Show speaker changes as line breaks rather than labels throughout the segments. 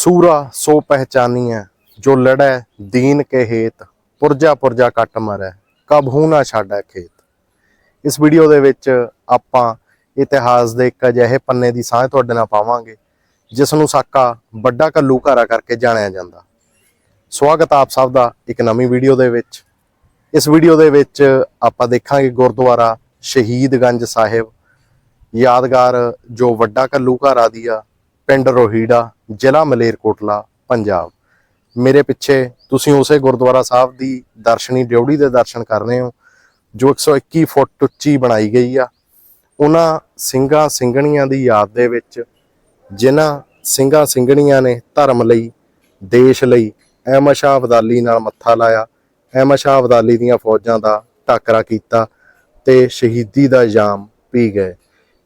ਸੂਰਾ ਸੋ ਪਹਿਚਾਨੀਐ, ਜੋ ਲੜੈ ਦੀਨ ਕੇ ਹੇਤ, ਪੁਰਜਾ ਪੁਰਜਾ ਕੱਟ ਮਰੈ ਕਬਹੂ ਨਾ ਛਾੜੈ ਖੇਤ। ਇਸ ਵੀਡੀਓ ਦੇ ਵਿੱਚ ਆਪਾਂ ਇਤਿਹਾਸ ਦੇ ਇੱਕ ਅਜਿਹੇ ਪੰਨੇ ਦੀ ਸਾਂਝ ਤੁਹਾਡੇ ਨਾਲ ਪਾਵਾਂਗੇ, ਜਿਸ ਨੂੰ ਸਾਕਾ ਵੱਡਾ ਕੱਲੂ ਘਾਰਾ ਕਰਕੇ ਜਾਣਿਆ ਜਾਂਦਾ। ਸਵਾਗਤ ਆਪ ਸਭ ਦਾ ਇੱਕ ਨਵੀਂ ਵੀਡੀਓ ਦੇ ਵਿੱਚ। ਇਸ ਵੀਡੀਓ ਦੇ ਵਿੱਚ ਆਪਾਂ ਦੇਖਾਂਗੇ ਗੁਰਦੁਆਰਾ ਸ਼ਹੀਦਗੰਜ ਸਾਹਿਬ, ਯਾਦਗਾਰ ਜੋ ਵੱਡਾ ਕੱਲੂ ਘਾਰਾ ਦੀ ਆ ਪਿੰਡ ਰੋਹੀੜਾ, ਜ਼ਿਲ੍ਹਾ ਮਲੇਰਕੋਟਲਾ, ਪੰਜਾਬ। ਮੇਰੇ ਪਿੱਛੇ ਤੁਸੀਂ ਉਸੇ ਗੁਰਦੁਆਰਾ ਸਾਹਿਬ ਦੀ ਦਰਸ਼ਨੀ ਡਿਉੜੀ ਦੇ ਦਰਸ਼ਨ ਕਰ ਰਹੇ ਹੋ, ਜੋ 121 ਫੁੱਟ ਉੱਚੀ ਬਣਾਈ ਗਈ ਆ। ਉਹਨਾਂ ਸਿੰਘਾਂ ਸਿੰਘਣੀਆਂ ਦੀ ਯਾਦ ਦੇ ਵਿੱਚ ਜਿਨ੍ਹਾਂ ਸਿੰਘਾਂ ਸਿੰਘਣੀਆਂ ਨੇ ਧਰਮ ਲਈ, ਦੇਸ਼ ਲਈ ਅਹਿਮਦ ਸ਼ਾਹ ਅਬਦਾਲੀ ਨਾਲ ਮੱਥਾ ਲਾਇਆ ਅਹਿਮਦ ਸ਼ਾਹ ਅਬਦਾਲੀ ਦੀਆਂ ਫੌਜਾਂ ਦਾ ਟਾਕਰਾ ਕੀਤਾ ਤੇ ਸ਼ਹੀਦੀ ਦਾ ਇਲਜ਼ਾਮ ਪੀ ਗਏ।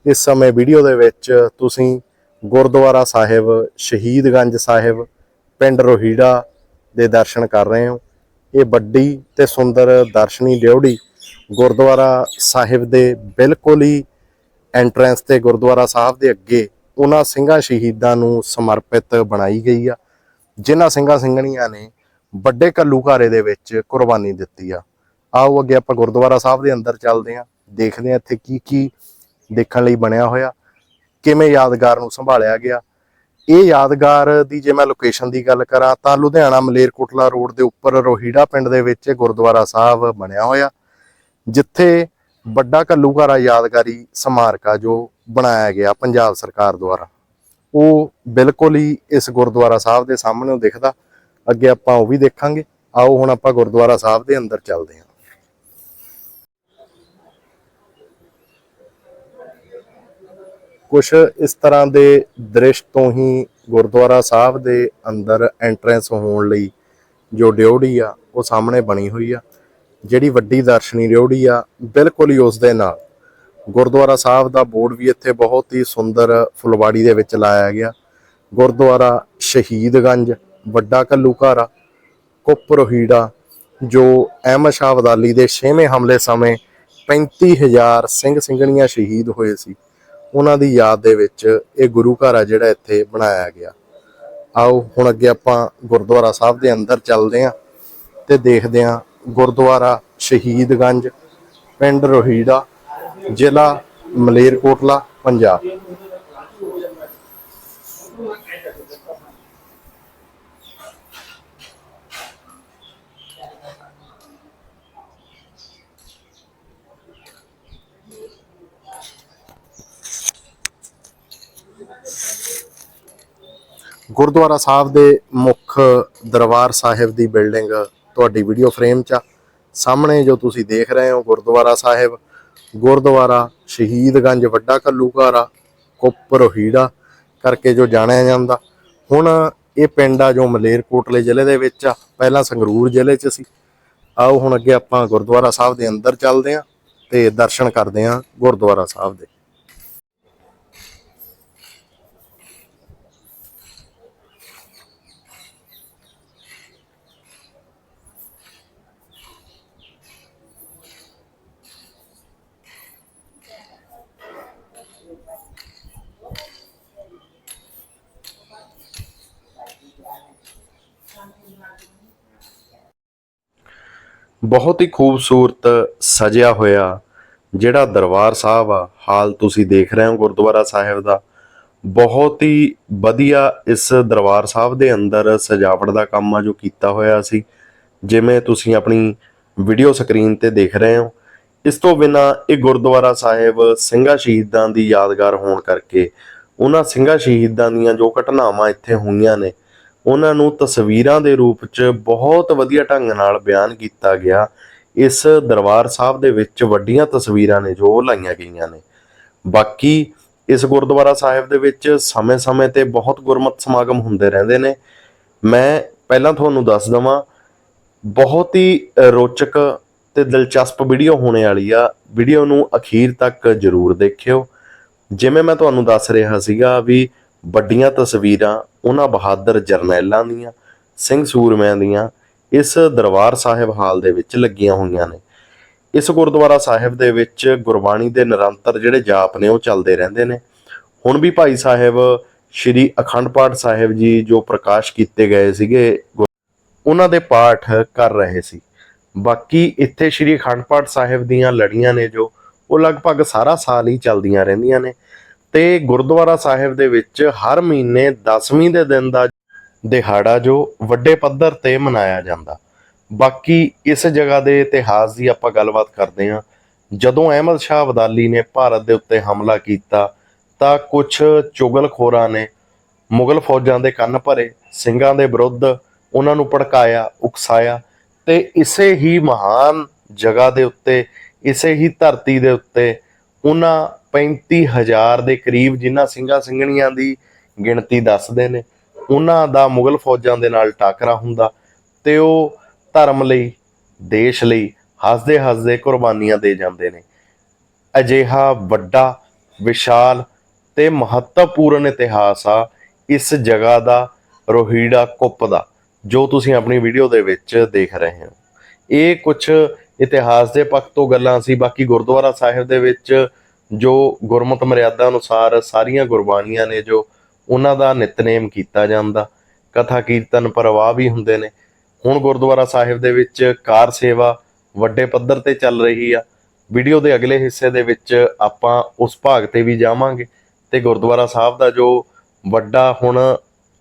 ਇਸ ਸਮੇਂ ਵੀਡੀਓ ਦੇ ਵਿੱਚ ਤੁਸੀਂ ਗੁਰਦੁਆਰਾ ਸਾਹਿਬ, ਸ਼ਹੀਦਗੰਜ ਸਾਹਿਬ, ਪਿੰਡ ਰੋਹੀੜਾ ਦੇ ਦਰਸ਼ਨ ਕਰ ਰਹੇ ਹੋ। ਇਹ ਵੱਡੀ ਤੇ ਸੁੰਦਰ ਦਰਸ਼ਨੀ ਡਿਉੜੀ ਗੁਰਦੁਆਰਾ ਸਾਹਿਬ ਦੇ ਬਿਲਕੁਲ ਹੀ ਐਂਟਰੈਂਸ ਤੇ ਗੁਰਦੁਆਰਾ ਸਾਹਿਬ ਦੇ ਅੱਗੇ ਉਹਨਾਂ ਸਿੰਘਾਂ ਸ਼ਹੀਦਾਂ ਨੂੰ ਸਮਰਪਿਤ ਬਣਾਈ ਗਈ ਆ, ਜਿਨ੍ਹਾਂ ਸਿੰਘਾਂ ਸਿੰਘਣੀਆਂ ਨੇ ਵੱਡੇ ਘੱਲੂਘਾਰੇ ਦੇ ਵਿੱਚ ਕੁਰਬਾਨੀ ਦਿੱਤੀ ਆ। ਆਓ ਅੱਗੇ ਆਪਾਂ ਗੁਰਦੁਆਰਾ ਸਾਹਿਬ ਦੇ ਅੰਦਰ ਚੱਲਦੇ ਹਾਂ, ਦੇਖਦੇ ਹਾਂ ਇੱਥੇ ਕੀ ਕੀ ਦੇਖਣ ਲਈ ਬਣਿਆ ਹੋਇਆ। ਕਿਵੇਂ ਯਾਦਗਾਰ ਨੂੰ ਸੰਭਾਲਿਆ ਗਿਆ। ਇਹ ਯਾਦਗਾਰ ਦੀ ਜੇ ਮੈਂ ਲੋਕੇਸ਼ਨ ਦੀ ਗੱਲ ਕਰਾਂ ਤਾਂ ਲੁਧਿਆਣਾ ਮਲੇਰਕੋਟਲਾ ਰੋਡ ਦੇ ਉੱਪਰ ਰੋਹੀੜਾ ਪਿੰਡ ਦੇ ਵਿੱਚ ਗੁਰਦੁਆਰਾ ਸਾਹਿਬ ਬਣਿਆ ਹੋਇਆ। ਜਿੱਥੇ ਵੱਡਾ ਘੱਲੂਘਾਰਾ ਯਾਦਗਾਰੀ ਸਮਾਰਕ ਆ ਜੋ ਬਣਾਇਆ ਗਿਆ ਪੰਜਾਬ ਸਰਕਾਰ ਦੁਆਰਾ। ਉਹ ਬਿਲਕੁਲ ਹੀ ਇਸ ਗੁਰਦੁਆਰਾ ਸਾਹਿਬ ਦੇ ਸਾਹਮਣੇ ਦਿਖਦਾ। ਅੱਗੇ ਆਪਾਂ ਉਹ ਵੀ ਦੇਖਾਂਗੇ। ਆਓ ਹੁਣ ਆਪਾਂ ਗੁਰਦੁਆਰਾ ਸਾਹਿਬ ਦੇ ਅੰਦਰ ਚੱਲਦੇ ਹਾਂ। ਕੁਝ ਇਸ ਤਰ੍ਹਾਂ ਦੇ ਦ੍ਰਿਸ਼ ਤੋਂ ਹੀ ਗੁਰਦੁਆਰਾ ਸਾਹਿਬ ਦੇ ਅੰਦਰ ਐਂਟਰੈਂਸ ਹੋਣ ਲਈ ਜੋ ਡਿਉੜੀ ਆ, ਉਹ ਸਾਹਮਣੇ ਬਣੀ ਹੋਈ ਆ। ਜਿਹੜੀ ਵੱਡੀ ਦਰਸ਼ਨੀ ਡਿਉੜੀ ਆ, ਬਿਲਕੁਲ ਹੀ ਉਸ ਦੇ ਨਾਲ। ਗੁਰਦੁਆਰਾ ਸਾਹਿਬ ਦਾ ਬੋਰਡ ਵੀ ਇੱਥੇ ਬਹੁਤ ਹੀ ਸੁੰਦਰ ਫੁਲਵਾੜੀ ਦੇ ਵਿੱਚ ਲਾਇਆ ਗਿਆ। ਗੁਰਦੁਆਰਾ ਸ਼ਹੀਦਗੰਜ, ਵੱਡਾ ਘੱਲੂਘਾਰਾ ਕੁੱਪ ਰੋਹੀੜਾ ਜੋ ਅਹਿਮਦ ਸ਼ਾਹ ਵਦਾਲੀ ਦੇ 6ਵੇਂ ਹਮਲੇ ਸਮੇਂ 35000 ਸਿੰਘ ਸਿੰਘਣੀਆਂ ਸ਼ਹੀਦ ਹੋਏ ਸੀ। ਉਹਨਾਂ ਦੀ ਯਾਦ ਦੇ ਵਿੱਚ ਇਹ ਗੁਰੂ ਘਰ ਆ ਜਿਹੜਾ ਇੱਥੇ ਬਣਾਇਆ ਗਿਆ। ਆਓ, ਹੁਣ ਅੱਗੇ ਆਪਾਂ ਗੁਰਦੁਆਰਾ ਸਾਹਿਬ ਦੇ ਅੰਦਰ ਚੱਲਦੇ ਹਾਂ ਤੇ ਦੇਖਦੇ ਹਾਂ ਗੁਰਦੁਆਰਾ ਸ਼ਹੀਦਗੰਜ ਪਿੰਡ ਰੋਹੀੜਾ, ਜ਼ਿਲ੍ਹਾ ਮਲੇਰਕੋਟਲਾ, ਪੰਜਾਬ। ਗੁਰਦੁਆਰਾ ਸਾਹਿਬ ਦੇ ਮੁੱਖ ਦਰਬਾਰ ਸਾਹਿਬ ਦੀ ਬਿਲਡਿੰਗ ਤੁਹਾਡੀ ਵੀਡੀਓ ਫਰੇਮ 'ਚ ਆ। ਸਾਹਮਣੇ ਜੋ ਤੁਸੀਂ ਦੇਖ ਰਹੇ ਹੋ, ਗੁਰਦੁਆਰਾ ਸਾਹਿਬ, ਗੁਰਦੁਆਰਾ ਸ਼ਹੀਦਗੰਜ ਵੱਡਾ ਘੱਲੂਘਾਰਾ ਕੁੱਪ ਰੋਹੀੜਾ ਕਰਕੇ ਜੋ ਜਾਣਿਆ ਜਾਂਦਾ। ਹੁਣ ਇਹ ਪਿੰਡ ਆ ਜੋ ਮਲੇਰਕੋਟਲੇ ਜ਼ਿਲ੍ਹੇ ਦੇ ਵਿੱਚ ਆ, ਪਹਿਲਾਂ ਸੰਗਰੂਰ ਜ਼ਿਲ੍ਹੇ 'ਚ ਸੀ। ਆਓ ਹੁਣ ਅੱਗੇ ਆਪਾਂ ਗੁਰਦੁਆਰਾ ਸਾਹਿਬ ਦੇ ਅੰਦਰ ਚੱਲਦੇ ਹਾਂ ਤੇ ਦਰਸ਼ਨ ਕਰਦੇ ਹਾਂ ਗੁਰਦੁਆਰਾ ਸਾਹਿਬ ਦੇ। ਬਹੁਤ ਹੀ ਖੂਬਸੂਰਤ ਸਜਿਆ ਹੋਇਆ ਜਿਹੜਾ ਦਰਬਾਰ ਸਾਹਿਬ ਆ, ਹਾਲ ਤੁਸੀਂ ਦੇਖ ਰਹੇ ਹੋ ਗੁਰਦੁਆਰਾ ਸਾਹਿਬ ਦਾ। ਬਹੁਤ ਹੀ ਵਧੀਆ ਇਸ ਦਰਬਾਰ ਸਾਹਿਬ ਦੇ ਅੰਦਰ ਸਜਾਵਟ ਦਾ ਕੰਮ ਆ ਜੋ ਕੀਤਾ ਹੋਇਆ ਸੀ। ਜਿਵੇਂ ਤੁਸੀਂ ਆਪਣੀ ਵੀਡੀਓ ਸਕਰੀਨ ਤੇ ਦੇਖ ਰਹੇ ਹੋ। ਇਸ ਤੋਂ ਬਿਨਾ ਇਹ ਗੁਰਦੁਆਰਾ ਸਾਹਿਬ ਸਿੰਘਾਂ ਸ਼ਹੀਦਾਂ ਦੀ ਯਾਦਗਾਰ ਹੋਣ ਕਰਕੇ, ਉਹਨਾਂ ਸਿੰਘਾਂ ਸ਼ਹੀਦਾਂ ਦੀਆਂ ਜੋ ਘਟਨਾਵਾਂ ਇੱਥੇ ਹੋਈਆਂ ਨੇ ਉਹਨਾਂ ਨੂੰ ਤਸਵੀਰਾਂ ਦੇ ਰੂਪ 'ਚ ਬਹੁਤ ਵਧੀਆ ਢੰਗ ਨਾਲ ਬਿਆਨ ਕੀਤਾ ਗਿਆ। ਇਸ ਦਰਬਾਰ ਸਾਹਿਬ ਦੇ ਵਿੱਚ ਵੱਡੀਆਂ ਤਸਵੀਰਾਂ ਨੇ ਜੋ ਲਾਈਆਂ ਗਈਆਂ ਨੇ। ਬਾਕੀ ਇਸ ਗੁਰਦੁਆਰਾ ਸਾਹਿਬ ਦੇ ਵਿੱਚ ਸਮੇਂ-ਸਮੇਂ ਤੇ ਬਹੁਤ ਗੁਰਮਤ ਸਮਾਗਮ ਹੁੰਦੇ ਰਹਿੰਦੇ ਨੇ। ਮੈਂ ਪਹਿਲਾਂ ਤੁਹਾਨੂੰ ਦੱਸ ਦਵਾਂ, ਬਹੁਤ ਹੀ ਰੋਚਕ ਤੇ ਦਿਲਚਸਪ ਵੀਡੀਓ ਹੋਣੇ ਵਾਲੀ ਆ। ਵੀਡੀਓ ਨੂੰ ਅਖੀਰ ਤੱਕ ਜਰੂਰ ਦੇਖਿਓ। ਜਿਵੇਂ ਮੈਂ ਤੁਹਾਨੂੰ ਦੱਸ ਰਿਹਾ ਸੀਗਾ ਵੀ ਵੱਡੀਆਂ ਤਸਵੀਰਾਂ ਉਹਨਾਂ ਬਹਾਦਰ ਜਰਨੈਲਾਂ ਦੀਆਂ, ਸਿੰਘ ਸੂਰਮਿਆਂ ਦੀਆਂ, ਇਸ ਦਰਬਾਰ ਸਾਹਿਬ ਹਾਲ ਦੇ ਵਿੱਚ ਲੱਗੀਆਂ ਹੋਈਆਂ ਨੇ। ਇਸ ਗੁਰਦੁਆਰਾ ਸਾਹਿਬ ਦੇ ਵਿੱਚ ਗੁਰਬਾਣੀ ਦੇ ਨਿਰੰਤਰ ਜਿਹੜੇ ਜਾਪ ਨੇ ਉਹ ਚੱਲਦੇ ਰਹਿੰਦੇ ਨੇ। ਹੁਣ ਵੀ ਭਾਈ ਸਾਹਿਬ, ਸ਼੍ਰੀ ਅਖੰਡ ਪਾਠ ਸਾਹਿਬ ਜੀ ਜੋ ਪ੍ਰਕਾਸ਼ ਕੀਤੇ ਗਏ ਸੀਗੇ, ਗੁਰ- ਉਹਨਾਂ ਦੇ ਪਾਠ ਕਰ ਰਹੇ ਸੀ। ਬਾਕੀ ਇੱਥੇ ਸ਼੍ਰੀ ਅਖੰਡ ਪਾਠ ਸਾਹਿਬ ਦੀਆਂ ਲੜੀਆਂ ਨੇ ਜੋ, ਉਹ ਲਗਭਗ ਸਾਰਾ ਸਾਲ ਹੀ ਚੱਲਦੀਆਂ ਰਹਿੰਦੀਆਂ ਨੇ। ਤੇ ਗੁਰਦੁਆਰਾ ਸਾਹਿਬ ਦੇ ਵਿੱਚ ਹਰ ਮਹੀਨੇ 10ਵੀਂ ਦੇ ਦਿਨ ਦਾ ਦਿਹਾੜਾ ਜੋ ਵੱਡੇ ਪੱਧਰ ਤੇ ਮਨਾਇਆ ਜਾਂਦਾ। ਬਾਕੀ ਇਸ ਜਗ੍ਹਾ ਦੇ ਇਤਿਹਾਸ ਦੀ ਆਪਾਂ ਗੱਲਬਾਤ ਕਰਦੇ ਹਾਂ। ਜਦੋਂ ਅਹਿਮਦ ਸ਼ਾਹ ਅਬਦਾਲੀ ਨੇ ਭਾਰਤ ਦੇ ਉੱਤੇ ਹਮਲਾ ਕੀਤਾ, ਤਾਂ ਕੁਝ ਚੁਗਲਖੋਰਾਂ ਨੇ ਮੁਗਲ ਫੌਜਾਂ ਦੇ ਕੰਨ ਭਰੇ, ਸਿੰਘਾਂ ਦੇ ਵਿਰੁੱਧ ਉਹਨਾਂ ਨੂੰ ਭੜਕਾਇਆ, ਉਕਸਾਇਆ ਤੇ ਇਸੇ ਹੀ ਮਹਾਨ ਜਗ੍ਹਾ ਦੇ ਉੱਤੇ, ਇਸੇ ਹੀ ਧਰਤੀ ਦੇ ਉੱਤੇ ਉਹਨਾਂ 35000 ਦੇ ਕਰੀਬ ਜਿਨ੍ਹਾਂ ਸਿੰਘਾਂ ਸਿੰਘਣੀਆਂ ਦੀ ਗਿਣਤੀ ਦੱਸਦੇ ਨੇ, ਉਹਨਾਂ ਦਾ ਮੁਗਲ ਫੌਜਾਂ ਦੇ ਨਾਲ ਟਾਕਰਾ ਹੁੰਦਾ ਤੇ ਉਹ ਧਰਮ ਲਈ, ਦੇਸ਼ ਲਈ ਹੱਸਦੇ ਹੱਸਦੇ ਕੁਰਬਾਨੀਆਂ ਦੇ ਜਾਂਦੇ ਨੇ। ਅਜਿਹਾ ਵੱਡਾ, ਵਿਸ਼ਾਲ ਤੇ ਮਹੱਤਵਪੂਰਨ ਇਤਿਹਾਸ ਆ ਇਸ ਜਗ੍ਹਾ ਦਾ ਰੋਹੀੜਾ ਕੁੱਪ ਦਾ, ਜੋ ਤੁਸੀਂ ਆਪਣੀ ਵੀਡੀਓ ਦੇ ਵਿੱਚ ਦੇਖ ਰਹੇ ਹੋ। ਇਹ ਕੁਝ ਇਤਿਹਾਸ ਦੇ ਪੱਖ ਤੋਂ ਗੱਲਾਂ ਸੀ, ਬਾਕੀ ਗੁਰਦੁਆਰਾ ਸਾਹਿਬ ਦੇ ਵਿੱਚ ਜੋ ਗੁਰਮਤ ਮਰਿਆਦਾ ਅਨੁਸਾਰ ਸਾਰੀਆਂ ਗੁਰਬਾਣੀਆਂ ਨੇ ਜੋ ਉਹਨਾਂ ਦਾ ਨਿਤਨੇਮ ਕੀਤਾ ਜਾਂਦਾ, ਕਥਾ ਕੀਰਤਨ ਪ੍ਰਵਾਹ ਵੀ ਹੁੰਦੇ ਨੇ। ਹੁਣ ਗੁਰਦੁਆਰਾ ਸਾਹਿਬ ਦੇ ਵਿੱਚ ਕਾਰ ਸੇਵਾ ਵੱਡੇ ਪੱਧਰ ਤੇ ਚੱਲ ਰਹੀ ਆ। ਵੀਡੀਓ ਦੇ ਅਗਲੇ ਹਿੱਸੇ ਦੇ ਵਿੱਚ ਆਪਾਂ ਉਸ ਭਾਗ ਤੇ ਵੀ ਜਾਵਾਂਗੇ ਤੇ ਗੁਰਦੁਆਰਾ ਸਾਹਿਬ ਦਾ ਜੋ ਵੱਡਾ ਹੁਣ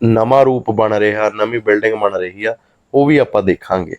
ਨਵਾਂ ਰੂਪ ਬਣ ਰਿਹਾ, ਨਵੀਂ ਬਿਲਡਿੰਗ ਬਣ ਰਹੀ ਆ, ਉਹ ਵੀ ਆਪਾਂ ਦੇਖਾਂਗੇ।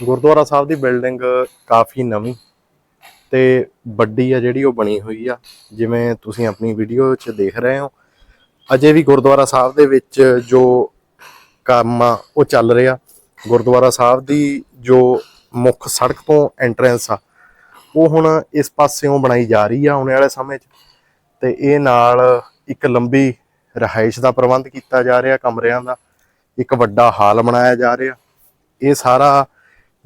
ਗੁਰਦੁਆਰਾ ਸਾਹਿਬ ਦੀ ਬਿਲਡਿੰਗ ਕਾਫੀ ਨਵੀਂ ਤੇ ਵੱਡੀ ਆ ਜਿਹੜੀ ਉਹ ਬਣੀ ਹੋਈ ਆ। ਜਿਵੇਂ ਤੁਸੀਂ ਆਪਣੀ ਵੀਡੀਓ 'ਚ ਦੇਖ ਰਹੇ ਹੋ, ਅਜੇ ਵੀ ਗੁਰਦੁਆਰਾ ਸਾਹਿਬ ਦੇ ਵਿੱਚ ਜੋ ਕੰਮ ਆ, ਉਹ ਚੱਲ ਰਿਹਾ। ਗੁਰਦੁਆਰਾ ਸਾਹਿਬ ਦੀ ਜੋ ਮੁੱਖ ਸੜਕ ਤੋਂ ਐਂਟਰੈਂਸ ਆ, ਉਹ ਹੁਣ ਇਸ ਪਾਸਿਓਂ ਬਣਾਈ ਜਾ ਰਹੀ ਆ ਆਉਣ ਵਾਲੇ ਸਮੇਂ 'ਚ। ਤੇ ਇਹ ਨਾਲ ਇੱਕ ਲੰਬੀ ਰਹਾਇਸ਼ ਦਾ ਪ੍ਰਬੰਧ ਕੀਤਾ ਜਾ ਰਿਹਾ, ਕਮਰਿਆਂ ਦਾ। ਇੱਕ ਵੱਡਾ ਹਾਲ ਬਣਾਇਆ ਜਾ ਰਿਹਾ। ਇਹ ਸਾਰਾ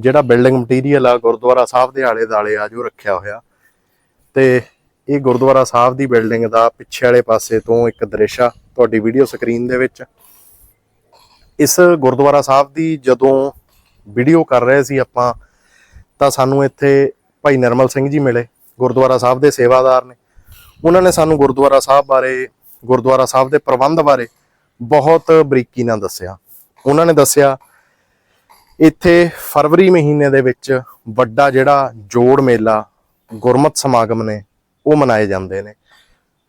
ਜਿਹੜਾ ਬਿਲਡਿੰਗ ਮਟੀਰੀਅਲ ਆ, ਗੁਰਦੁਆਰਾ ਸਾਹਿਬ ਦੇ ਆਲੇ ਦਾਲੇ ਆ, ਜੋ ਰੱਖਿਆ ਹੋਇਆ। ਤੇ ਇਹ ਗੁਰਦੁਆਰਾ ਸਾਹਿਬ ਦੀ ਬਿਲਡਿੰਗ ਦਾ ਪਿੱਛੇ ਵਾਲੇ ਪਾਸੇ ਤੋਂ ਇੱਕ ਦ੍ਰਿਸ਼ ਆ, ਤੁਹਾਡੀ ਵੀਡੀਓ ਸਕਰੀਨ ਦੇ ਵਿੱਚ। ਇਸ ਗੁਰਦੁਆਰਾ ਸਾਹਿਬ ਦੀ ਜਦੋਂ ਵੀਡੀਓ ਕਰ ਰਹੇ ਸੀ ਆਪਾਂ, ਤਾਂ ਸਾਨੂੰ ਇੱਥੇ ਭਾਈ ਨਰਮਲ ਸਿੰਘ ਜੀ ਮਿਲੇ, ਗੁਰਦੁਆਰਾ ਸਾਹਿਬ ਦੇ ਸੇਵਾਦਾਰ ਨੇ। ਉਹਨਾਂ ਨੇ ਸਾਨੂੰ ਗੁਰਦੁਆਰਾ ਸਾਹਿਬ ਬਾਰੇ, ਗੁਰਦੁਆਰਾ ਸਾਹਿਬ ਦੇ ਪ੍ਰਬੰਧ ਬਾਰੇ ਬਹੁਤ ਬਰੀਕੀ ਨਾਲ ਦੱਸਿਆ। ਉਹਨਾਂ ਨੇ ਦੱਸਿਆ ਇੱਥੇ ਫਰਵਰੀ ਮਹੀਨੇ ਦੇ ਵਿੱਚ ਵੱਡਾ ਜਿਹੜਾ ਜੋੜ ਮੇਲਾ, ਗੁਰਮਤ ਸਮਾਗਮ ਨੇ, ਉਹ ਮਨਾਏ ਜਾਂਦੇ ਨੇ।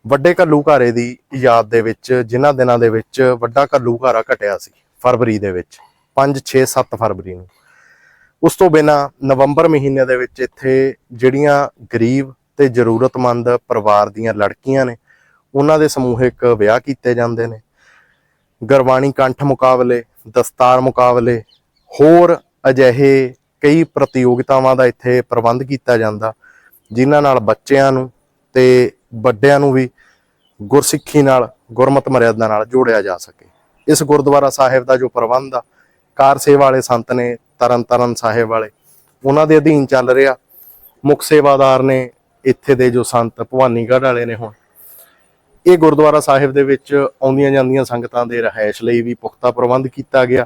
ਵੱਡੇ ਘੱਲੂਘਾਰੇ ਦੀ ਯਾਦ ਦੇ ਵਿੱਚ, ਜਿਨ੍ਹਾਂ ਦਿਨਾਂ ਦੇ ਵਿੱਚ ਵੱਡਾ ਘੱਲੂਘਾਰਾ ਘਟਿਆ ਸੀ, ਫਰਵਰੀ ਦੇ ਵਿੱਚ 5 6 7 ਫਰਵਰੀ ਨੂੰ। ਉਸ ਤੋਂ ਬਿਨਾ ਨਵੰਬਰ ਮਹੀਨੇ ਦੇ ਵਿੱਚ ਇੱਥੇ ਜਿਹੜੀਆਂ ਗਰੀਬ ਤੇ ਜ਼ਰੂਰਤਮੰਦ ਪਰਿਵਾਰ ਦੀਆਂ ਲੜਕੀਆਂ ਨੇ, ਉਹਨਾਂ ਦੇ ਸਮੂਹਿਕ ਵਿਆਹ ਕੀਤੇ ਜਾਂਦੇ ਨੇ। ਗਰਵਾਣੀ ਕੰਠ ਮੁਕਾਬਲੇ, ਦਸਤਾਰ ਮੁਕਾਬਲੇ ਹੋਰ ਅਜਿਹੇ ਕਈ ਪ੍ਰਤੀਯੋਗਤਾਵਾਂ ਦਾ ਇੱਥੇ ਪ੍ਰਬੰਧ ਕੀਤਾ ਜਾਂਦਾ, ਜਿਨ੍ਹਾਂ ਨਾਲ ਬੱਚਿਆਂ ਨੂੰ ਤੇ ਵੱਡਿਆਂ ਨੂੰ ਵੀ ਗੁਰਸਿੱਖੀ ਨਾਲ, ਗੁਰਮਤ ਮਰਿਆਦਾ ਨਾਲ ਜੋੜਿਆ ਜਾ ਸਕੇ। ਇਸ ਗੁਰਦੁਆਰਾ ਸਾਹਿਬ ਦਾ ਜੋ ਪ੍ਰਬੰਧ ਆ, ਕਾਰ ਸੇਵਾ ਵਾਲੇ ਸੰਤ ਨੇ, ਤਰਨਤਾਰਨ ਸਾਹਿਬ ਵਾਲੇ, ਉਹਨਾਂ ਦੇ ਅਧੀਨ ਚੱਲ ਰਿਹਾ। ਮੁਖ ਸੇਵਾਦਾਰ ਨੇ ਇੱਥੇ ਦੇ ਜੋ ਸੰਤ ਭਵਾਨੀਗੜ੍ਹ ਵਾਲੇ ਨੇ ਹੁਣ। ਇਹ ਗੁਰਦੁਆਰਾ ਸਾਹਿਬ ਦੇ ਵਿੱਚ ਆਉਂਦੀਆਂ ਜਾਂਦੀਆਂ ਸੰਗਤਾਂ ਦੇ ਰਹਿائش ਲਈ ਵੀ ਪੁਖਤਾ ਪ੍ਰਬੰਧ ਕੀਤਾ ਗਿਆ।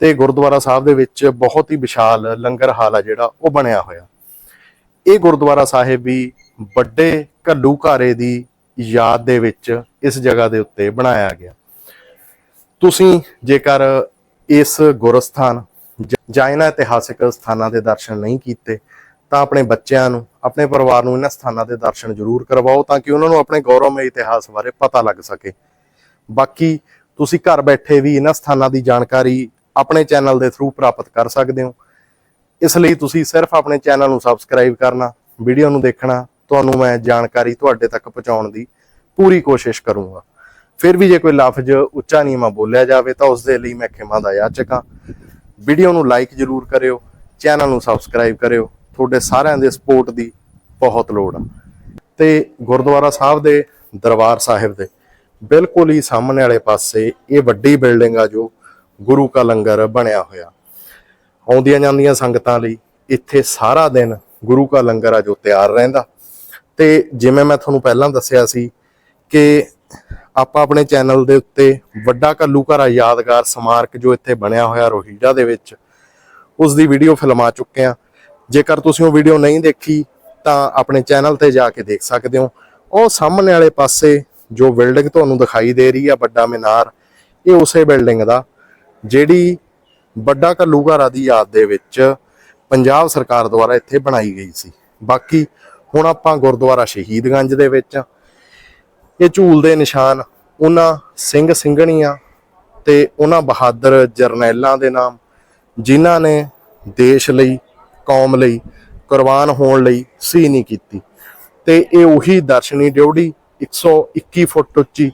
ਤੇ ਗੁਰਦੁਆਰਾ ਸਾਹਿਬ ਦੇ ਵਿੱਚ ਬਹੁਤ ਹੀ ਵਿਸ਼ਾਲ ਲੰਗਰ ਹਾਲ ਆ ਜਿਹੜਾ, ਉਹ ਬਣਿਆ ਹੋਇਆ। ਇਹ ਗੁਰਦੁਆਰਾ ਸਾਹਿਬ ਵੀ ਵੱਡੇ ਘੱਲੂ ਘਾਰੇ ਦੀ ਯਾਦ ਦੇ ਵਿੱਚ ਇਸ ਜਗ੍ਹਾ ਦੇ ਉੱਤੇ ਬਣਾਇਆ ਗਿਆ। ਤੁਸੀਂ ਜੇਕਰ ਇਸ ਗੁਰਸਥਾਨ ਜਾਂ ਇਹਨਾਂ ਇਤਿਹਾਸਿਕ ਸਥਾਨਾਂ ਦੇ ਦਰਸ਼ਨ ਨਹੀਂ ਕੀਤੇ, ਤਾਂ ਆਪਣੇ ਬੱਚਿਆਂ ਨੂੰ, ਆਪਣੇ ਪਰਿਵਾਰ ਨੂੰ ਇਹਨਾਂ ਸਥਾਨਾਂ ਦੇ ਦਰਸ਼ਨ ਜ਼ਰੂਰ ਕਰਵਾਓ ਤਾਂ ਕਿ ਉਹਨਾਂ ਨੂੰ ਆਪਣੇ ਗੌਰਵਮਈ ਇਤਿਹਾਸ ਬਾਰੇ ਪਤਾ ਲੱਗ ਸਕੇ। ਬਾਕੀ ਤੁਸੀਂ ਘਰ ਬੈਠੇ ਵੀ ਇਹਨਾਂ ਸਥਾਨਾਂ ਦੀ ਜਾਣਕਾਰੀ ਆਪਣੇ ਚੈਨਲ ਦੇ ਥਰੂ ਪ੍ਰਾਪਤ ਕਰ ਸਕਦੇ ਹੋ। ਇਸ ਲਈ ਤੁਸੀਂ ਸਿਰਫ ਆਪਣੇ ਚੈਨਲ ਨੂੰ ਸਬਸਕ੍ਰਾਈਬ ਕਰਨਾ ਵੀਡੀਓ ਨੂੰ ਦੇਖਣਾ, ਤੁਹਾਨੂੰ ਮੈਂ ਜਾਣਕਾਰੀ ਤੁਹਾਡੇ ਤੱਕ ਪਹੁੰਚਾਉਣ ਦੀ ਪੂਰੀ ਕੋਸ਼ਿਸ਼ ਕਰੂੰਗਾ। ਫਿਰ ਵੀ ਜੇ ਕੋਈ ਲਫ਼ਜ਼ ਉੱਚਾ ਨੀਵਾਂ ਬੋਲਿਆ ਜਾਵੇ ਤਾਂ ਉਸ ਦੇ ਲਈ ਮੈਂ ਖਿਮਾ ਦਾ ਯਾਚਕ ਹਾਂ। ਵੀਡੀਓ ਨੂੰ ਲਾਈਕ ਜ਼ਰੂਰ ਕਰਿਓ, ਚੈਨਲ ਨੂੰ ਸਬਸਕ੍ਰਾਈਬ ਕਰਿਓ, ਤੁਹਾਡੇ ਸਾਰਿਆਂ ਦੇ ਸਪੋਰਟ ਦੀ ਬਹੁਤ ਲੋੜ ਆ। ਤੇ ਗੁਰਦੁਆਰਾ ਸਾਹਿਬ ਦੇ ਦਰਬਾਰ ਸਾਹਿਬ ਦੇ ਬਿਲਕੁਲ ਹੀ ਸਾਹਮਣੇ ਵਾਲੇ ਪਾਸੇ ਇਹ ਵੱਡੀ ਬਿਲਡਿੰਗ ਆ ਜੋ ਗੁਰੂ ਕਾ ਲੰਗਰ ਬਣਿਆ ਹੋਇਆ। ਆਉਂਦੀਆਂ ਜਾਂਦੀਆਂ ਸੰਗਤਾਂ ਲਈ ਇੱਥੇ ਸਾਰਾ ਦਿਨ ਗੁਰੂ ਕਾ ਲੰਗਰ ਆ ਜੋ ਤਿਆਰ ਰਹਿੰਦਾ। ਤੇ ਜਿਵੇਂ ਮੈਂ ਤੁਹਾਨੂੰ ਪਹਿਲਾਂ ਦੱਸਿਆ ਸੀ ਕਿ ਆਪਾਂ ਆਪਣੇ ਚੈਨਲ ਦੇ ਉੱਤੇ ਵੱਡਾ ਕੱਲੂ ਘਰਾ ਯਾਦਗਾਰ ਸਮਾਰਕ ਜੋ ਇੱਥੇ ਬਣਿਆ ਹੋਇਆ ਰੋਹੀਡਾ ਦੇ ਵਿੱਚ, ਉਸ ਦੀ ਵੀਡੀਓ ਫਿਲਮਾ ਚੁੱਕੇ ਆ ਜੇਕਰ ਤੁਸੀਂ ਉਹ ਵੀਡੀਓ ਨਹੀਂ ਦੇਖੀ, ਤਾਂ ਆਪਣੇ ਚੈਨਲ ਤੇ ਜਾ ਕੇ ਦੇਖ ਸਕਦੇ ਹੋ। ਉਹ ਸਾਹਮਣੇ ਵਾਲੇ ਪਾਸੇ ਜੋ ਬਿਲਡਿੰਗ ਤੁਹਾਨੂੰ ਦਿਖਾਈ ਦੇ ਰਹੀ ਆ, ਵੱਡਾ ਮੀਨਾਰ, ਇਹ ਉਸੇ ਬਿਲਡਿੰਗ ਦਾ। ਜਿਹੜੀ ਵੱਡਾ ਘੱਲੂਘਾਰਾ ਦੀ ਯਾਦ ਦੇ ਵਿੱਚ ਪੰਜਾਬ ਸਰਕਾਰ ਦੁਆਰਾ ਇੱਥੇ ਬਣਾਈ ਗਈ ਸੀ ਬਾਕੀ ਹੁਣ ਆਪਾਂ ਗੁਰਦੁਆਰਾ ਸ਼ਹੀਦਗੰਜ ਦੇ ਵਿੱਚ ਆ। ਇਹ ਝੂਲ ਦੇ ਨਿਸ਼ਾਨ ਉਹਨਾਂ ਸਿੰਘ ਸਿੰਘਣੀਆਂ ਤੇ ਉਹਨਾਂ ਬਹਾਦਰ ਜਰਨੈਲਾਂ ਦੇ ਨਾਮ, ਜਿਨ੍ਹਾਂ ਨੇ ਦੇਸ਼ ਲਈ, ਕੌਮ ਲਈ ਕੁਰਬਾਨ ਹੋਣ ਲਈ ਸੀ ਨਹੀਂ ਕੀਤੀ ਤੇ ਇਹ ਉਹੀ ਦਰਸ਼ਨੀ ਡਿਉੜੀ 121 ਫੁੱਟ ਉੱਚੀ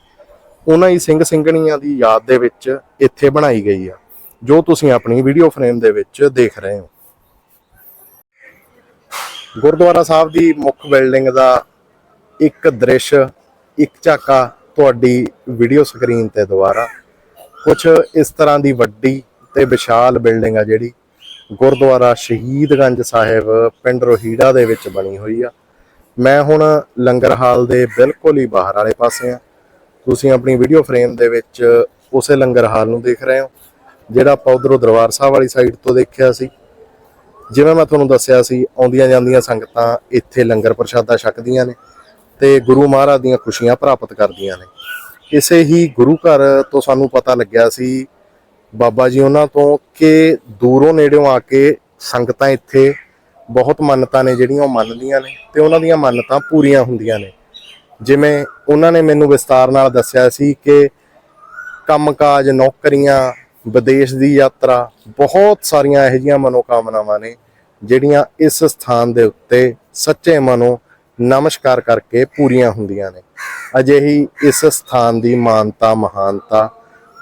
ਉਹਨਾਂ ਹੀ ਸਿੰਘ ਸਿੰਘਣੀਆਂ ਦੀ ਯਾਦ ਦੇ ਵਿੱਚ ਇੱਥੇ ਬਣਾਈ ਗਈ ਆ, ਜੋ ਤੁਸੀਂ ਆਪਣੀ ਵੀਡੀਓ ਫਰੇਮ ਦੇ ਵਿੱਚ ਦੇਖ ਰਹੇ ਹੋ। ਗੁਰਦੁਆਰਾ ਸਾਹਿਬ ਦੀ ਮੁੱਖ ਬਿਲਡਿੰਗ ਦਾ ਇੱਕ ਦ੍ਰਿਸ਼, ਇੱਕ ਝਾਕਾ ਤੁਹਾਡੀ ਵੀਡੀਓ ਸਕਰੀਨ ਤੇ ਦੁਬਾਰਾ। ਕੁਝ ਇਸ ਤਰ੍ਹਾਂ ਦੀ ਵੱਡੀ ਤੇ ਵਿਸ਼ਾਲ ਬਿਲਡਿੰਗ ਆ ਜਿਹੜੀ ਗੁਰਦੁਆਰਾ ਸ਼ਹੀਦਗੰਜ ਸਾਹਿਬ ਪਿੰਡ ਰੋਹੀੜਾ ਦੇ ਵਿੱਚ ਬਣੀ ਹੋਈ ਆ। ਮੈਂ ਹੁਣ ਲੰਗਰ ਹਾਲ ਦੇ ਬਿਲਕੁਲ ਹੀ ਬਾਹਰ ਵਾਲੇ ਪਾਸੇ ਆ। ਤੁਸੀਂ ਆਪਣੀ ਵੀਡੀਓ ਫਰੇਮ ਦੇ ਵਿੱਚ ਉਸੇ ਲੰਗਰ ਹਾਲ ਨੂੰ ਦੇਖ ਰਹੇ ਹੋ, ਜਿਹੜਾ ਆਪਾਂ ਉਧਰੋਂ ਦਰਬਾਰ ਸਾਹਿਬ ਵਾਲੀ ਸਾਈਡ ਤੋਂ ਦੇਖਿਆ ਸੀ। ਜਿਵੇਂ ਮੈਂ ਤੁਹਾਨੂੰ ਦੱਸਿਆ ਸੀ, ਆਉਂਦੀਆਂ ਜਾਂਦੀਆਂ ਸੰਗਤਾਂ ਇੱਥੇ ਲੰਗਰ ਪ੍ਰਸ਼ਾਦਾ ਛਕਦੀਆਂ ਨੇ ਤੇ ਗੁਰੂ ਮਹਾਰਾਜ ਦੀਆਂ ਖੁਸ਼ੀਆਂ ਪ੍ਰਾਪਤ ਕਰਦੀਆਂ ਨੇ। ਇਸੇ ਹੀ ਗੁਰੂ ਘਰ ਤੋਂ ਸਾਨੂੰ ਪਤਾ ਲੱਗਿਆ ਸੀ, ਬਾਬਾ ਜੀ ਉਹਨਾਂ ਤੋਂ ਕਿ ਦੂਰੋਂ ਨੇੜਿਓਂ ਆ ਕੇ ਸੰਗਤਾਂ ਇੱਥੇ ਬਹੁਤ ਮੰਨਤਾਂ ਨੇ ਜਿਹੜੀਆਂ ਉਹ ਮੰਨਦੀਆਂ ਨੇ ਤੇ ਉਹਨਾਂ ਦੀਆਂ ਮੰਨਤਾਂ ਪੂਰੀਆਂ ਹੁੰਦੀਆਂ ਨੇ। ਜਿਵੇਂ ਉਹਨਾਂ ਨੇ ਮੈਨੂੰ ਵਿਸਤਾਰ ਨਾਲ ਦੱਸਿਆ ਸੀ ਕਿ ਕੰਮਕਾਜ, ਨੌਕਰੀਆਂ, ਵਿਦੇਸ਼ ਦੀ ਯਾਤਰਾ, ਬਹੁਤ ਸਾਰੀਆਂ ਇਹੋ ਜਿਹੀਆਂ ਮਨੋਕਾਮਨਾਵਾਂ ਨੇ, ਜਿਹੜੀਆਂ ਇਸ ਸਥਾਨ ਦੇ ਉੱਤੇ ਸੱਚੇ ਮਨੋਂ ਨਮਸਕਾਰ ਕਰਕੇ ਪੂਰੀਆਂ ਹੁੰਦੀਆਂ ਨੇ। ਅਜਿਹੀ ਇਸ ਸਥਾਨ ਦੀ ਮਾਨਤਾ, ਮਹਾਨਤਾ,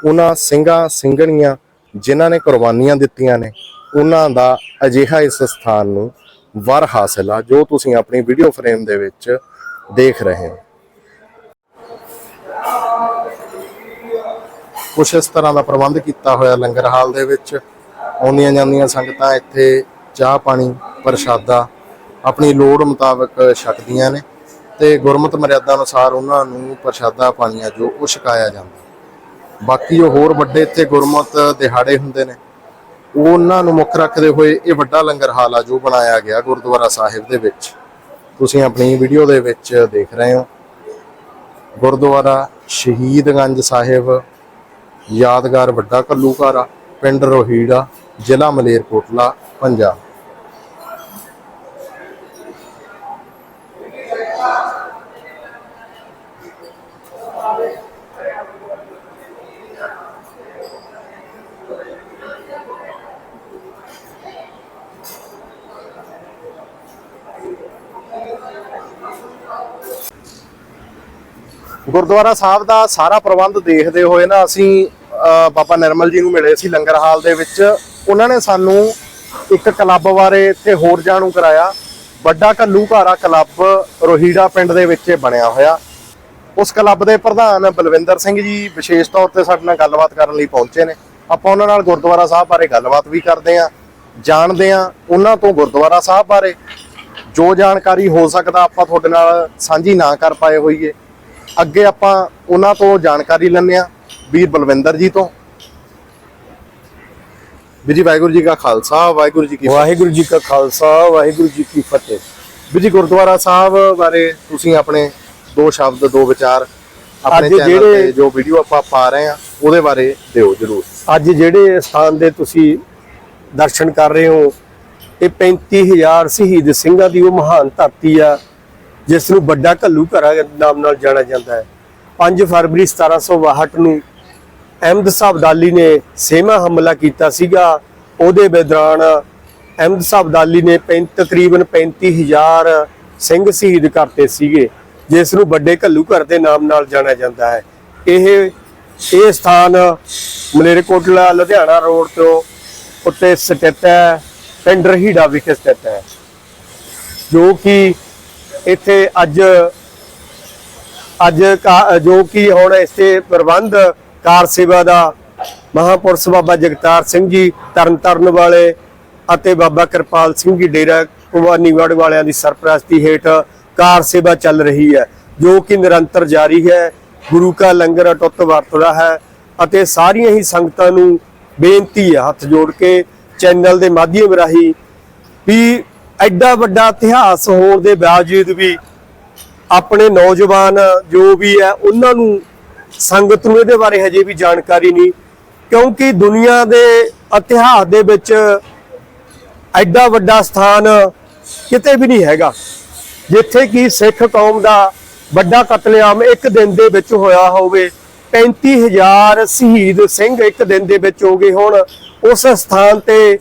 ਉਹਨਾਂ ਸਿੰਘਾਂ, ਸਿੰਘਣੀਆਂ ਜਿਨ੍ਹਾਂ ਨੇ ਕੁਰਬਾਨੀਆਂ ਦਿੱਤੀਆਂ ਨੇ, ਉਹਨਾਂ ਦਾ ਅਜਿਹਾ ਇਸ ਸਥਾਨ ਨੂੰ ਵਰ ਹਾਸਲ ਆ, ਜੋ ਤੁਸੀਂ ਆਪਣੀ ਵੀਡੀਓ ਫਰੇਮ ਦੇ ਵਿੱਚ ਦੇਖ ਰਹੇ ਹੋ। ਕੁਛ ਇਸ ਤਰ੍ਹਾਂ ਦਾ ਪ੍ਰਬੰਧ ਕੀਤਾ ਹੋਇਆ ਲੰਗਰ ਹਾਲ ਦੇ ਵਿੱਚ। ਆਉਂਦੀਆਂ ਜਾਂਦੀਆਂ ਸੰਗਤਾਂ ਇੱਥੇ ਚਾਹ ਪਾਣੀ, ਪ੍ਰਸ਼ਾਦਾ ਆਪਣੀ ਲੋੜ ਮੁਤਾਬਕ ਛਕਦੀਆਂ ਨੇ ਤੇ ਗੁਰਮਤ ਮਰਿਆਦਾ ਅਨੁਸਾਰ ਉਹਨਾਂ ਨੂੰ ਪ੍ਰਸ਼ਾਦਾ ਪਾਣੀਆਂ ਜੋ ਉਹ ਛਕਾਇਆ ਜਾਂਦਾ। ਬਾਕੀ ਜੋ ਹੋਰ ਵੱਡੇ ਇੱਥੇ ਗੁਰਮਤ ਦਿਹਾੜੇ ਹੁੰਦੇ ਨੇ। ਉਹਨਾਂ ਨੂੰ ਮੁੱਖ ਰੱਖਦੇ ਹੋਏ ਇਹ ਵੱਡਾ ਲੰਗਰ ਹਾਲ ਆ ਜੋ ਬਣਾਇਆ ਗਿਆ ਗੁਰਦੁਆਰਾ ਸਾਹਿਬ ਦੇ ਵਿੱਚ। ਤੁਸੀਂ ਆਪਣੀ ਵੀਡੀਓ ਦੇ ਵਿੱਚ ਦੇਖ ਰਹੇ ਹੋ। ਗੁਰਦੁਆਰਾ ਸ਼ਹੀਦਗੰਜ ਸਾਹਿਬ ਯਾਦਗਾਰ ਵੱਡਾ ਕੱਲੂਕਾਰਾ ਪਿੰਡ ਰੋਹੀੜਾ ਜ਼ਿਲ੍ਹਾ ਮਲੇਰਕੋਟਲਾ ਪੰਜਾਬ। ਗੁਰਦੁਆਰਾ ਸਾਹਿਬ ਦਾ ਸਾਰਾ ਪ੍ਰਬੰਧ ਦੇਖਦੇ ਹੋਏ ਨਾ ਅਸੀਂ ਬਾਬਾ ਨਿਰਮਲ ਜੀ ਨੂੰ ਮਿਲੇ ਸੀ ਲੰਗਰ ਹਾਲ ਦੇ ਵਿੱਚ। ਉਹਨਾਂ ਨੇ ਸਾਨੂੰ ਇੱਕ ਕਲੱਬ ਬਾਰੇ ਇੱਥੇ ਹੋਰ ਜਾਣੂ ਕਰਾਇਆ। ਵੱਡਾ ਘੱਲੂਘਾਰਾ ਕਲੱਬ ਰੋਹੀੜਾ ਪਿੰਡ ਦੇ ਵਿੱਚ ਬਣਿਆ ਹੋਇਆ। ਉਸ ਕਲੱਬ ਦੇ ਪ੍ਰਧਾਨ ਬਲਵਿੰਦਰ ਸਿੰਘ ਜੀ ਵਿਸ਼ੇਸ਼ ਤੌਰ ਤੇ ਸਾਡੇ ਨਾਲ ਗੱਲਬਾਤ ਕਰਨ ਲਈ ਪਹੁੰਚੇ ਨੇ। ਆਪਾਂ ਉਹਨਾਂ ਨਾਲ ਗੁਰਦੁਆਰਾ ਸਾਹਿਬ ਬਾਰੇ ਗੱਲਬਾਤ ਵੀ ਕਰਦੇ ਆਂ ਜਾਣਦੇ ਆਂ ਉਹਨਾਂ ਤੋਂ ਗੁਰਦੁਆਰਾ ਸਾਹਿਬ ਬਾਰੇ। ਜੋ ਜਾਣਕਾਰੀ ਹੋ ਸਕਦਾ ਆਪਾਂ ਤੁਹਾਡੇ ਨਾਲ ਸਾਂਝੀ ਨਾ ਕਰ ਪਾਏ ਹੋਈਏ। ਅੱਗੇ ਆਪਾਂ ਉਹਨਾਂ ਤੋਂ ਜਾਣਕਾਰੀ ਲੈਂਦੇ ਆ ਵੀਰ ਬਲਵਿੰਦਰ ਜੀ ਤੋਂ। ਵੀਰ ਜੀ ਵਾਹਿਗੁਰੂ ਜੀ ਕਾ ਖਾਲਸਾ ਵਾਹਿਗੁਰੂ ਜੀ ਕੀ ਫਤਿਹ।
ਵਾਹਿਗੁਰੂ ਜੀ ਕਾ ਖਾਲਸਾ ਵਾਹਿਗੁਰੂ ਜੀ ਕੀ ਫਤਿਹ।
ਵੀਰ ਜੀ ਗੁਰਦੁਆਰਾ ਸਾਹਿਬ ਬਾਰੇ ਤੁਸੀਂ ਆਪਣੇ ਦੋ ਸ਼ਬਦ ਦੋ ਵਿਚਾਰ ਆਪਣੇ ਚੈਨਲ ਤੇ ਜੋ ਵੀਡੀਓ ਆਪਾਂ ਪਾ ਰਹੇ ਆ ਉਹਦੇ ਬਾਰੇ ਦਿਓ ਜਰੂਰ।
ਅੱਜ ਜਿਹੜੇ ਸਥਾਨ ਦੇ ਤੁਸੀਂ ਦਰਸ਼ਨ ਕਰ ਰਹੇ ਹੋ ਇਹ 35000 ਸ਼ਹੀਦ ਸਿੰਘਾਂ ਦੀ ਉਹ ਮਹਾਨ ਧਰਤੀ ਆ। ਜਿਸ ਨੂੰ ਵੱਡਾ ਘੱਲੂ ਘਰਾ ਨਾਮ ਨਾਲ ਜਾਣਿਆ ਜਾਂਦਾ ਹੈ। 5 ਫਰਵਰੀ 1762 ਨੂੰ ਅਹਿਮਦ ਸਾਹਿਬ ਦਾਲੀ ਨੇ ਸੇਮਾ ਹਮਲਾ ਕੀਤਾ ਸੀਗਾ। ਉਹਦੇ ਦੌਰਾਨ ਅਹਿਮਦ ਸਾਹਿਬ ਦਾਲੀ ਨੇ ਪੈਂ- ਤਕਰੀਬਨ 35000 ਸਿੰਘ ਸ਼ਹੀਦ ਕਰਤੇ ਸੀਗੇ ਜਿਸ ਨੂੰ ਵੱਡੇ ਘੱਲੂ ਘਰ ਦੇ ਨਾਮ ਨਾਲ ਜਾਣਿਆ ਜਾਂਦਾ ਹੈ। ਇਹ ਇਹ ਸਥਾਨ ਮਲੇਰਕੋਟਲਾ, ਲੁਧਿਆਣਾ ਰੋਡ ਤੋਂ ਉੱਤੇ ਸਥਿਤ ਹੈ, ਪਿੰਡ ਰਹੀੜਾ ਵਿਖੇ ਸਥਿਤ ਹੈ, ਜੋ ਕਿ ਇੱਥੇ ਅੱਜ ਅੱਜ ਕਾ- ਜੋ ਕਿ ਹੁਣ ਇਸੇ ਪ੍ਰਬੰਧ ਕਾਰ ਸੇਵਾ ਦਾ, ਮਹਾਪੁਰਸ਼ ਬਾਬਾ ਜਗਤਾਰ ਸਿੰਘ ਜੀ ਤਰਨ ਤਾਰਨ ਵਾਲੇ ਅਤੇ ਬਾਬਾ ਕਿਰਪਾਲ ਸਿੰਘ ਜੀ ਡੇਰਾ ਕੁਵਾਨੀਗੜ੍ਹ ਵਾਲਿਆਂ ਦੀ ਸਰਪ੍ਰਸਤੀ ਹੇਠ ਕਾਰ ਸੇਵਾ ਚੱਲ ਰਹੀ ਹੈ, ਜੋ ਕਿ ਨਿਰੰਤਰ ਜਾਰੀ ਹੈ, ਗੁਰੂ ਕਾ ਲੰਗਰ ਅਟੁੱਟ ਵਰਤਦਾ ਹੈ ਅਤੇ ਸਾਰੀਆਂ ਹੀ ਸੰਗਤਾਂ ਨੂੰ ਬੇਨਤੀ ਹੈ ਹੱਥ ਜੋੜ ਕੇ ਚੈਨਲ ਦੇ ਮਾਧਿਅਮ ਰਾਹੀਂ ਵੀ ਐਡਾ ਵੱਡਾ ਇਤਿਹਾਸ ਹੋਣ ਦੇ ਬਾਵਜੂਦ ਵੀ ਆਪਣੇ ਨੌਜਵਾਨ ਜੋ ਵੀ ਹੈ, ਉਹਨਾਂ ਨੂੰ ਸੰਗਤ ਨੂੰ ਇਹਦੇ ਬਾਰੇ ਹਜੇ ਵੀ ਜਾਣਕਾਰੀ ਨਹੀਂ, ਕਿਉਂਕਿ ਦੁਨੀਆ ਦੇ ਇਤਿਹਾਸ ਦੇ ਵਿੱਚ ਐਡਾ ਵੱਡਾ ਸਥਾਨ ਕਿਤੇ ਵੀ ਨਹੀਂ ਹੈਗਾ। ਜਿੱਥੇ ਕਿ ਸਿੱਖ ਕੌਮ ਦਾ ਵੱਡਾ ਕਤਲੇਆਮ ਇੱਕ ਦਿਨ ਦੇ ਵਿੱਚ ਹੋਇਆ ਹੋਵੇ 35000 ਸ਼ਹੀਦ ਸਿੰਘ ਇੱਕ ਦਿਨ ਦੇ ਵਿੱਚ ਹੋ ਗਏ ਹੋਣ। ਉਸ ਸਥਾਨ ਤੇ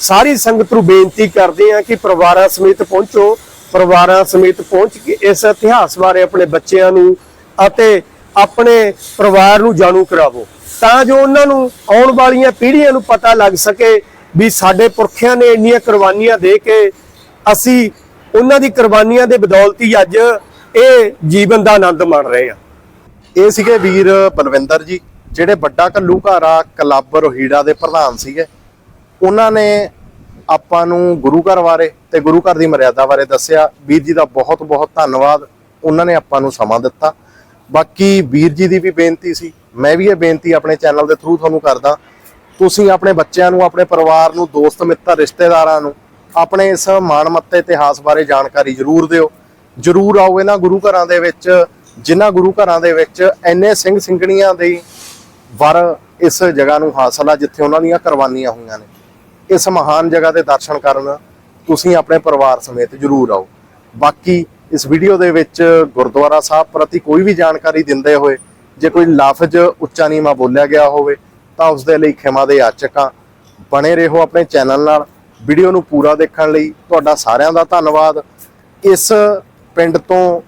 ਸਾਰੀ ਸੰਗਤ ਨੂੰ ਬੇਨਤੀ ਕਰਦੇ ਆ ਕਿ ਪਰਿਵਾਰਾਂ ਸਮੇਤ ਪਹੁੰਚੋ, ਪਰਿਵਾਰਾਂ ਸਮੇਤ ਪਹੁੰਚ ਕੇ ਇਸ ਇਤਿਹਾਸ ਬਾਰੇ ਆਪਣੇ ਬੱਚਿਆਂ ਨੂੰ ਅਤੇ ਆਪਣੇ ਪਰਿਵਾਰ ਨੂੰ ਜਾਣੂ ਕਰਾਵੋ, ਤਾਂ ਜੋ ਉਹਨਾਂ ਨੂੰ ਆਉਣ ਵਾਲੀਆਂ ਪੀੜ੍ਹੀਆਂ ਨੂੰ ਪਤਾ ਲੱਗ ਸਕੇ ਵੀ ਸਾਡੇ ਪੁਰਖਿਆਂ ਨੇ ਇੰਨੀਆਂ ਕੁਰਬਾਨੀਆਂ ਦੇ ਕੇ ਅਸੀਂ ਉਹਨਾਂ ਦੀ ਕੁਰਬਾਨੀਆਂ ਦੇ ਬਦੌਲਤੀ ਅੱਜ ਇਹ ਜੀਵਨ ਦਾ ਆਨੰਦ ਮਾਣ ਰਹੇ ਹਾਂ।
ਇਹ ਸੀਗੇ ਵੀਰ ਬਲਵਿੰਦਰ ਜੀ। ਜਿਹੜੇ ਵੱਡਾ ਘੱਲੂਘਾਰਾ ਕਲੱਬ ਰੋਹੀੜਾ ਦੇ ਪ੍ਰਧਾਨ ਸੀਗੇ, ਉਹਨਾਂ ਨੇ ਆਪਾਂ ਨੂੰ ਗੁਰੂ ਘਰ ਬਾਰੇ ਤੇ ਗੁਰੂ ਘਰ ਦੀ ਮਰਿਆਦਾ ਬਾਰੇ ਦੱਸਿਆ। ਵੀਰ ਜੀ ਦਾ ਬਹੁਤ ਬਹੁਤ ਧੰਨਵਾਦ। ਉਹਨਾਂ ਨੇ ਆਪਾਂ ਨੂੰ ਸਮਾਂ ਦਿੱਤਾ। ਬਾਕੀ ਵੀਰ ਜੀ ਦੀ ਵੀ ਬੇਨਤੀ ਸੀ। ਮੈਂ ਵੀ ਇਹ ਬੇਨਤੀ ਆਪਣੇ ਚੈਨਲ ਦੇ ਥਰੂ ਤੁਹਾਨੂੰ ਕਰਦਾ। ਤੁਸੀਂ ਆਪਣੇ ਬੱਚਿਆਂ ਨੂੰ, ਆਪਣੇ ਪਰਿਵਾਰ ਨੂੰ, ਦੋਸਤ, ਮਿੱਤਰ, ਰਿਸ਼ਤੇਦਾਰਾਂ ਨੂੰ ਆਪਣੇ ਇਸ ਮਾਣਮੱਤੇ ਇਤਿਹਾਸ ਬਾਰੇ ਜਾਣਕਾਰੀ ਜ਼ਰੂਰ ਦਿਓ। ਜ਼ਰੂਰ ਆਓ ਇਹਨਾਂ ਗੁਰੂ ਘਰਾਂ ਦੇ ਵਿੱਚ, ਜਿਨ੍ਹਾਂ ਗੁਰੂ ਘਰਾਂ ਦੇ ਵਿੱਚ ਐਨੇ ਸਿੰਘ ਸਿੰਘਣੀਆਂ ਦੀ ਵਰ ਇਸ ਜਗ੍ਹਾ ਨੂੰ ਹਾਸਲ ਆ ਜਿੱਥੇ ਉਹਨਾਂ ਦੀਆਂ ਕੁਰਬਾਨੀਆਂ ਹੋਈਆਂ ਨੇ। ਇਸ ਮਹਾਨ ਜਗ੍ਹਾ ਦੇ ਦਰਸ਼ਨ ਕਰਨ ਤੁਸੀਂ ਆਪਣੇ ਪਰਿਵਾਰ ਸਮੇਤ ਜ਼ਰੂਰ ਆਓ। ਬਾਕੀ ਇਸ ਵੀਡੀਓ ਦੇ ਵਿੱਚ ਗੁਰਦੁਆਰਾ ਸਾਹਿਬ ਪ੍ਰਤੀ ਕੋਈ ਵੀ ਜਾਣਕਾਰੀ ਦਿੰਦੇ ਹੋਏ, ਜੇ ਕੋਈ ਲਫ਼ਜ਼ ਉੱਚਾ ਨੀਵਾਂ ਬੋਲਿਆ ਗਿਆ ਹੋਵੇ, ਤਾਂ ਉਸ ਦੇ ਲਈ ਖਿਮਾ ਦੇ ਯਾਚਕਾਂ ਬਣੇ ਰਹੋ ਆਪਣੇ ਚੈਨਲ ਨਾਲ। ਵੀਡੀਓ ਨੂੰ ਪੂਰਾ ਦੇਖਣ ਲਈ ਤੁਹਾਡਾ ਸਾਰਿਆਂ ਦਾ ਧੰਨਵਾਦ। ਇਸ ਪਿੰਡ ਤੋਂ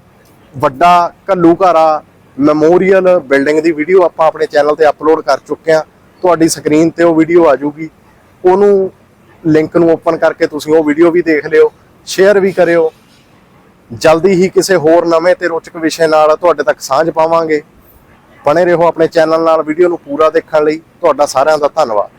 ਵੱਡਾ ਘੱਲੂਘਾਰਾ ਮੈਮੋਰੀਅਲ ਬਿਲਡਿੰਗ ਦੀ ਵੀਡੀਓ ਆਪਾਂ ਆਪਣੇ ਚੈਨਲ ਤੇ ਅਪਲੋਡ ਕਰ ਚੁੱਕੇ ਹਾਂ। ਤੁਹਾਡੀ ਸਕਰੀਨ ਤੇ ਉਹ ਵੀਡੀਓ ਆ ਜਾਊਗੀ। ਉਹਨੂੰ ਲਿੰਕ ਨੂੰ ਓਪਨ ਕਰਕੇ ਤੁਸੀਂ ਉਹ ਵੀਡੀਓ ਵੀ ਦੇਖ ਲਿਓ ਸ਼ੇਅਰ ਵੀ ਕਰਿਓ। ਜਲਦੀ ਹੀ ਕਿਸੇ ਹੋਰ ਨਵੇਂ ਤੇ ਰੋਚਕ ਵਿਸ਼ੇ ਨਾਲ ਤੁਹਾਡੇ ਤੱਕ ਸਾਂਝ ਪਾਵਾਂਗੇ। ਬਣੇ ਰਹੋ ਆਪਣੇ ਚੈਨਲ ਨਾਲ ਵੀਡੀਓ ਨੂੰ ਪੂਰਾ ਦੇਖਣ ਲਈ। ਤੁਹਾਡਾ ਸਾਰਿਆਂ ਦਾ ਧੰਨਵਾਦ।